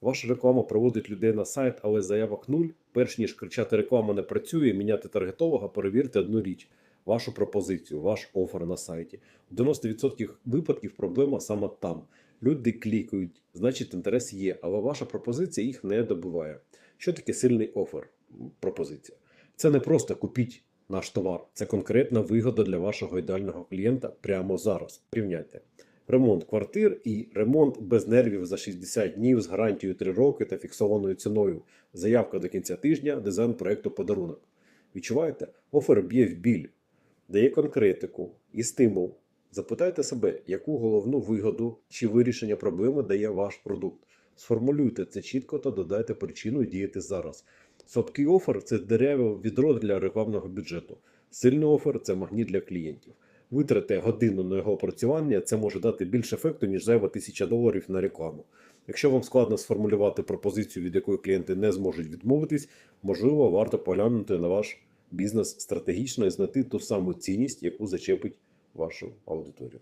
Ваша реклама приводить людей на сайт, але заявок нуль. Перш ніж кричати реклама не працює, міняти таргетолога, перевірте одну річ: вашу пропозицію, ваш офер на сайті. У 90% випадків проблема саме там. Люди клікають, значить інтерес є, але ваша пропозиція їх не добиває. Що таке сильний офер? Пропозиція. Це не просто купіть наш товар, це конкретна вигода для вашого ідеального клієнта прямо зараз. Порівняйте. Ремонт квартир і ремонт без нервів за 60 днів з гарантією 3 роки та фіксованою ціною. Заявка до кінця тижня, дизайн проекту подарунок. Відчуваєте? Офер б'є в біль, дає конкретику і стимул. Запитайте себе, яку головну вигоду чи вирішення проблеми дає ваш продукт. Сформулюйте це чітко та додайте причину діяти зараз. Слабкий офер це дерево відро для рекламного бюджету. Сильний офер це магніт для клієнтів. Витратите годину на його опрацювання, це може дати більше ефекту, ніж зайва тисяча доларів на рекламу. Якщо вам складно сформулювати пропозицію, від якої клієнти не зможуть відмовитись, можливо, варто поглянути на ваш бізнес стратегічно і знайти ту саму цінність, яку зачепить вашу аудиторію.